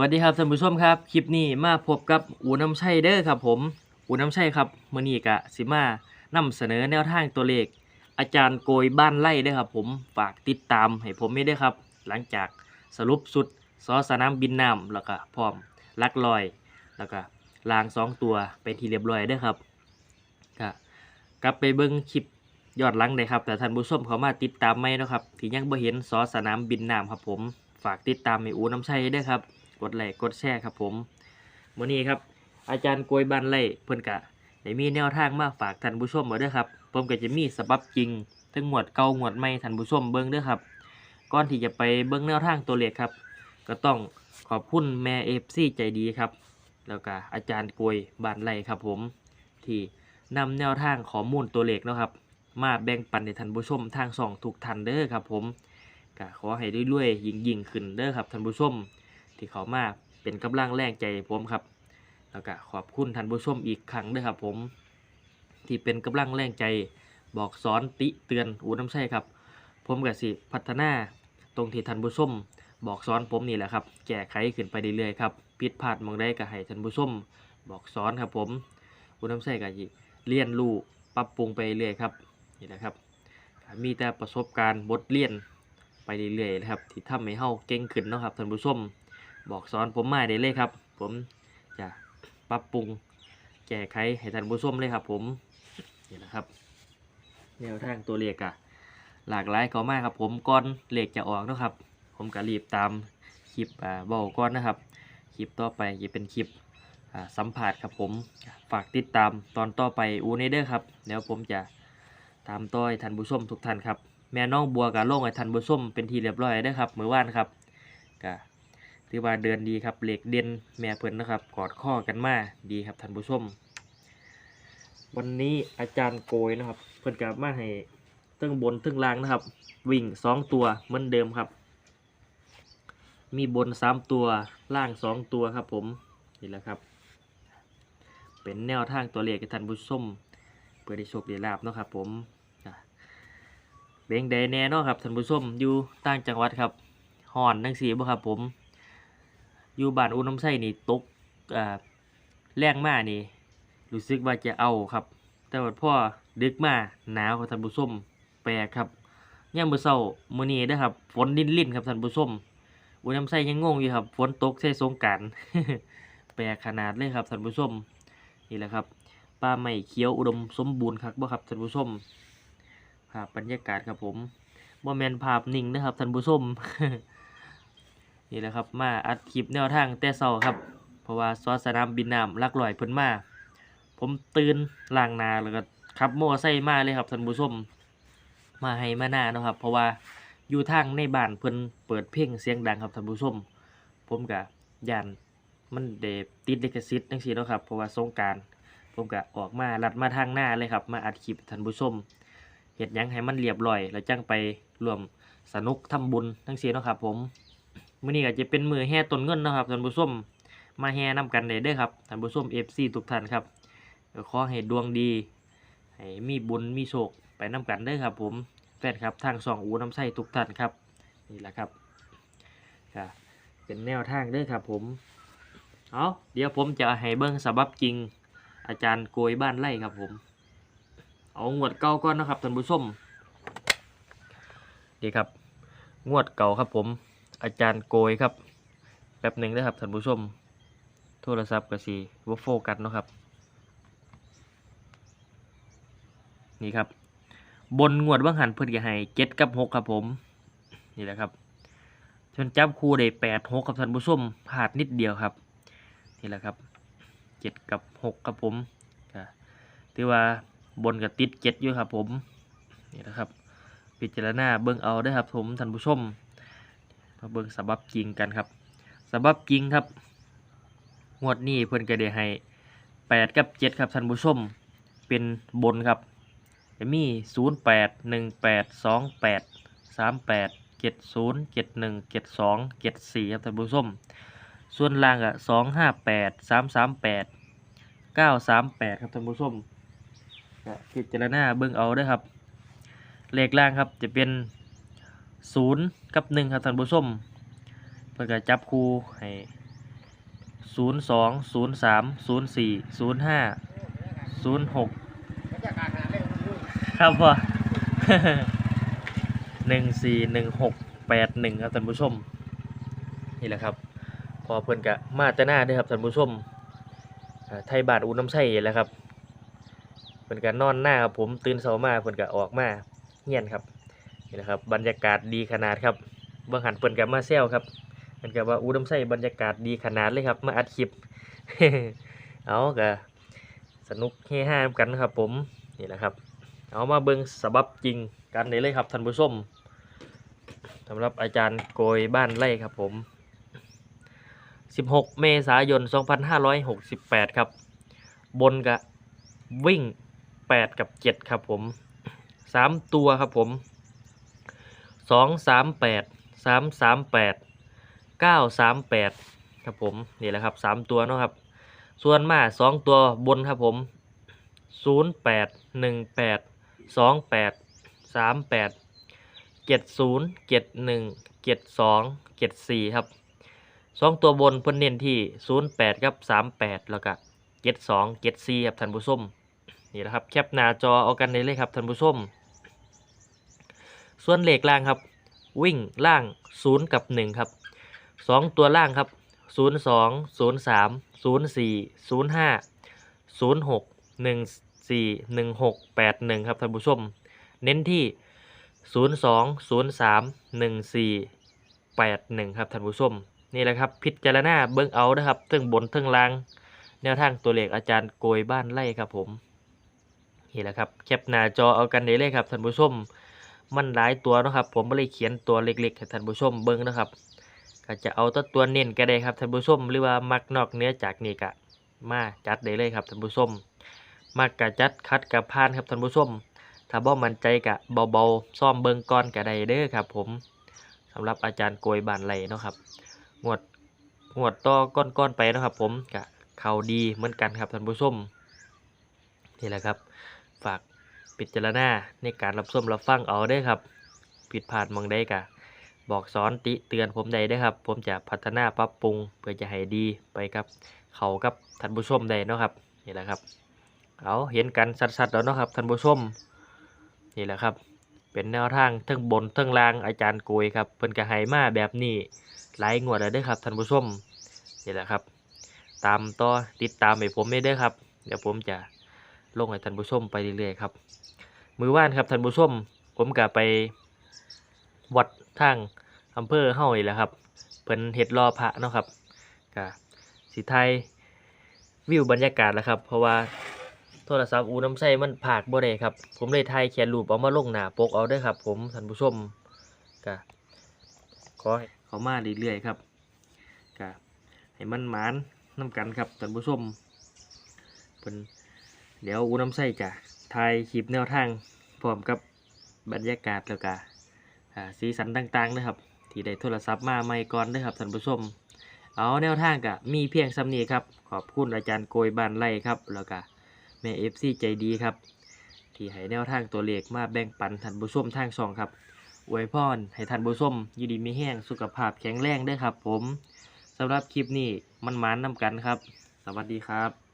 วัสดีครับท่านผู้ชมครับ คลิปนี้มาพบกับอูน้ำชัยเด้อครับผมอูน้ำชัยครับมือนี้กะสิมานำเสนอแนวทางตัวเลข อาจารย์โกยบ้านไร่เด้อครับผมฝากติดตามให้ผมไม่ได้ครับ หลังจากสรุปสุดซอสนามบินน้ำแล้วก็พร้อมลักลอย แล้วก็ลางสองตัวเป็นที่เรียบร้อยเด้อครับก็กลับไปเบิ่งคลิปยอดลังได้ครับ แต่ท่านผู้ชมเขามาติดตามไหมเนะครับที่ยังบ่เห็นซอสนามบินน้ำครับผมฝากติดตามให้อูน้ำชัยเด้อครับ กดไลค์กดแชร์ครับผมมื้อนี้ครับ อาจารย์กวยบ้านไร่เพิ่นกะได้มีแนวทางมาฝากท่านผู้ชมมาด้อครับผมก็จะมีสบับจริงทั้งหมวดเก่าหมวดใหม่ท่านผู้ชมเบิ่งด้อครับก่อนที่จะไปเบิ่งแนวทางตัวเลขครับ ก็ต้องขอบคุณแม่เอฟซีใจดีครับ แล้วก็อาจารย์กวยบ้านไร่ครับผมที่นำแนวทางข้อมูลตัวเลขนะครับ มาแบ่งปันให้ท่านผู้ชมทางช่องทุกท่านเด้อครับผมก็ขอให้รวยๆยิ่งๆขึ้นเด้อครับท่านผู้ชม ที่เขามาเป็นกำลังแรงใจผมครับ แล้วก็ขอบคุณท่านผู้ชมอีกครั้งด้วยครับ ผม ที่เป็นกำลังแรงใจบอกสอนติเตือนอูน้ำใช่ครับ ผมก็สิพัฒนาตรงที่ท่านผู้ชมบอกสอนผมนี่แหละครับ แก้ไขขึ้นไปเรื่อยๆครับผิดพลาดมองได้ก็ให้ท่านผู้ชมบอกสอนครับ ผมอูน้ำใช่ก็สิเรียนรู้ปรับปรุงไปเรื่อยครับนี่แหละครับ มีแต่ประสบการณ์บทเรียนไปเรื่อยๆนะครับ ที่ทำให้เฮาเก่งขึ้นนะครับท่านผู้ชม บอกสอนผมมาได้เลยครับ ผมจะปรับปรุงแก้ไขให้ท่านผู้ชมเลยครับ ผมนี่นะครับแนวทางตัวเลขอะหลากหลายก็มากครับ ผมก่อนเลขจะออกนะครับ ผมก็รีบตามคลิปอ่าบาก่อนนะครับคลิปต่อไปจะเป็นคลิปอ่าสัมผัสครับผมฝากติดตามตอนต่อไปอูเนเดอร์ครับเดี๋ยวผมจะตามต้อยท่านผู้ชมทุกท่านครับแม่น้องบัวกับโล่งให้ท่านผู้ชมเป็นทีเรียบร้อยได้อครับเมื่อว่านครับก็ ถือว่าเดินดีครับเหล็กเด่นแม่เพิ่นนะครับ กอดข้อกันมาดีครับท่านผู้ชม วันนี้อาจารย์โกยนะครับ เพิ่นกลับมาให้ทั้งบนทั้งล่างนะครับ วิ่งสองตัวเหมือนเดิมครับ มีบนสามตัวล่างสองตัวครับ ผมนี่แหละครับ เป็นแนวทางตัวเลขท่านผู้ชมเพื่อได้โชคได้ลาบเนาะครับ ผมเบงใดแน่เนาะครับท่านผู้ชมอยู่ต่างจังหวัดครับห่อนทั้งสีบ่ครับผม อยู่บ้านอุน้ำไส้นี่ตกอ่าแรงมากนี่รู้สึกว่าจะเอาครับ แต่ว่าพ่อดึกมาหนาวครับท่านผู้ชมแปลกครับย่ามมื้อเช้ามื้อนี้เด้อครับ ฝนลิ่นลิ่นครับท่านผู้ชมอุน้ำไส้ยังงงอยู่ครับ ฝนตกใช่สงการแปลกขนาดเลยครับท่านผู้ชมนี่แหละครับป่าไม้เขียวอุดมสมบูรณ์ครับบ่ครับท่านผู้ชมภาพบรรยากาศครับผมบ่แมนภาพนิ่งนะครับท่านผู้ชม นี่แหละครับมาอัดคลิปแนวทางแต่เช้าครับ เพราะว่าซอสสนามบินน้ำลักลอยเพิ่นมา ผมตื่นล้างนาแล้วก็ขับโมอไซค์มาเลยครับท่านผู้ชมมาให้มาหน้าเนาะครับ เพราะว่าอยู่ทางในบ้านเพิ่นเปิดเพลงเสียงดังครับท่านผู้ชม ผมก็ย่านมันเดติดลิขสิทธิ์จังซี่เนาะครับเพราะว่าสงการผมก็ออกมาลัดมาทางหน้าเลยครับ มาอัดคลิปท่านผู้ชมเฮ็ดยังให้มันเรียบร้อย แล้วจังไปรวมสนุกทำบุญจังซี่เนาะครับผม มื้อนี้ก็จะเป็นมือแห่ต้นเงินนะครับท่านผู้ชมมาแห่นํกันได้เด้อครับท่านผู้ชม FC ทุกท่านครับขอให้ดวงดีให้มีบุญมีโชคไปนํกันเด้อครับ ผมแฟนครับทางสองอูน้ำใส้ทุกท่านครับนี่แหละครับก็เป็นแนวทางเด้อครับผมเอาเดี๋ยวผมจะให้เบิ่งสบับจริง อาจารย์โกยบ้านไร่ครับผม เอางวดเก่าก่อนนะครับท่านผู้ชมดีครับ งวดเก่าครับผม อาจารย์โกยครับแป๊บหนึ่งนะครับท่านผู้ชม โทรศัพท์ก็สีว่าโฟกัสเนาะครับ นี่ครับ บนงวดว่างหันเพิ่นก็ให้เจ็ดกับหกครับผม นี่แหละครับชนจับคู่ได้แปดหกครับท่านผู้ชมพลาดนิดเดียวครับ นี่แหละครับเจ็ดกับหกครับผมถือว่าบนกับติดเจ็ดอยู่ครับผม นี่แหละครับ พิจารณาเบิ่งเอาได้ครับผมท่านผู้ชม มาเบิ่งสบับจริงกันครับสบับจริงครับงวดนี้เพิ่นก็ได้ให้แปดกับเจ็ดครับท่านผู้ชมเป็นบนครับจะมีศูนย์แปดหนึ่งแปดสองแปดสามแปดเจ็ดศูนย์เจ็ดหนึ่งเจ็ดสองเจ็ดสี่ครับท่านผู้ชมส่วนล่างอะสองห้าแปดสามสามแปดเก้าสามแปดครับท่านผู้ชมก็พิจารณาเบิ่งเอาเด้อครับ เลขล่างครับจะเป็น ศูนย์กับหนึ่งครับท่านผู้ชมเพื่อจะจับคู่ให้ศูนย์สองศูนย์สามศูนย์สี่ศูนย์ห้าศูนย์หกครับพ่อหนึ่งสี่หนึ่งหกแปดหนึ่งครับท่านผู้ชม นี่แหละครับ พอเพิ่อนกะมาแต่หน้าเด้วยครับท่านผู้ชมไทยบาทอุน้ำใช่แหล้วครับเพิ่อนกะนอนหน้าครับผมตื่นเช้ามาเพิ่อนกะออกมาเงียนครับ นี่แหละครับบรรยากาศดีขนาดครับเบื้องหันเพิ่นกะมาแซวครับเพิ่นกะว่าอุน้ำใช่บรรยากาศดีขนาดเลยครับ มาอัดคลิปเอากะสนุกเฮฮากันครับ ผมนี่แหละครับ เอามาเบิ่งสบับจริงกันได้เลยครับท่านผู้ชมสำหรับอาจารย์โกยบ้านไร่ครับผม 16 เมษายน 2568 ครับ บนกะวิ่ง 8 กับ 7 ครับผม 3 ตัวครับผม สองสามแปดสามสามแปดเก้าสามแปดครับผมนี่แหละครับสามตัวนะครับ ส่วนมาสองตัวบนครับผมศูนย์แปดหนึ่งแปดสองแปดสามแปดเจ็ดศูนย์เจ็ดหนึ่งเจ็ดสองเจ็ดสี่ครับสองตัวบนเพิ่นเน้นที่ศูนย์แปดครับสามแปดแล้วก็เจ็ดสองเจ็ดสี่ครับท่านผู้ชมนี่แหละครับแคปหน้าจอเอากันเลยครับท่านผู้ชม ส่วนเลขล่างครับ วิ่งล่าง 0 กับ 1 ครับ 2 ตัวล่างครับ 02 03 04 05 06 14 16 81 ครับท่านผู้ชม เน้นที่ 02 03 14 81 ครับท่านผู้ชม นี่แหละครับ พิจารณาเบิ้องเอานะครับเทิงบนเทิงล่าง แนวทางตัวเลขอาจารย์โกยบ้านไร่ครับผม นี่แหละครับ แคปหน้าจอเอากันได้เลยครับท่านผู้ชม มันหลายตัวนะครับ ผมไม่ได้เขียนตัวเล็กๆให้ท่านผู้ชมเบิ้งนะครับ ก็จะเอาตัวตัวเน้นก็ได้ครับท่านผู้ชมหรือว่ามักนอกเนื้อจากนี่กะมาจัดได้เลยครับท่านผู้ชมมักกะจัดคัดกะพานครับท่านผู้ชมถ้าบ่มั่นใจกะเบาๆซ่อมเบิ่งก่อนก็ได้เด้อครับ ผมสำหรับอาจารย์โกยบานไร่เนาะครับงวดงวดต่อก้อนๆไปนะครับ ผมกะเข้าดีเหมือนกันครับท่านผู้ชมนี่แหละครับ ฝาก พิดจารณาในการรับชมรับฟังเอาเด้ครับ ผิดพลาดมองใดกะบอกสอนติเตือนผมได้ด้ครับ ผมจะพัฒนาปรับปรุงเพื่อจะให้ดีไปครับ เขากับท่านผู้ชมได้เนาะครับนี่แหละครับ เอาเห็นกันสัดๆแล้วเนาะครับท่านผู้ชมนี่แหละครับ เป็นแนวทางเทั้งบนเทั้งล่างอาจารย์โกยครับเพิ่นก็ให้มาแบบนี้หลายงวดแล้วด้ครับท่านผู้ชมนี่แหละครับ ตามต่อติดตามให้ผมได้เด้ครับ เดี๋ยวผมจะลงให้ท่านผู้ชมไปเรื่อยๆครับ มือว่านครับท่านผู้ชมผมก็ไปวัดทางอำเภอเฮานี่แหละครับเพิ่นเฮ็ดรอพระเนาะครับก็สิไทยวิวบรรยากาศแล้วครับ เพราะว่าโทรศัพท์อูน้ำใส่มันผากบ่ได้ครับ ผมเลยถ่ายเขียนรูปเอามาลงหน้าปกเอาเด้ครับ ผมท่านผู้ชมก็ขอเขามาเรื่อยๆครับก็ให้มันหมานน้ำกันครับท่านผู้ชมเพิ่นเดี๋ยวอูน้ำใส่จะ ถ่ายคลิปแนวทางพร้อมกับบรรยากาศแล้วก็สีสันต่างๆนะครับ ที่ได้โทรศัพท์มาใหม่ก่อนเด้อครับท่านผู้ชมเอาแนวทางก็มีเพียงสำนีครับ ขอบคุณอาจารย์โกยบานไล่ครับ แล้วก็แม่เอฟซีใจดีครับ ที่ให้แนวทางตัวเลขมาแบ่งปันท่านผู้ชมทางช่องครับอวยพรให้ท่านผู้ชมอยู่ดีมีแห้งสุขภาพแข็งแรงด้วยครับ ผมสำหรับคลิปนี้มันมานนำกันครับ สวัสดีครับ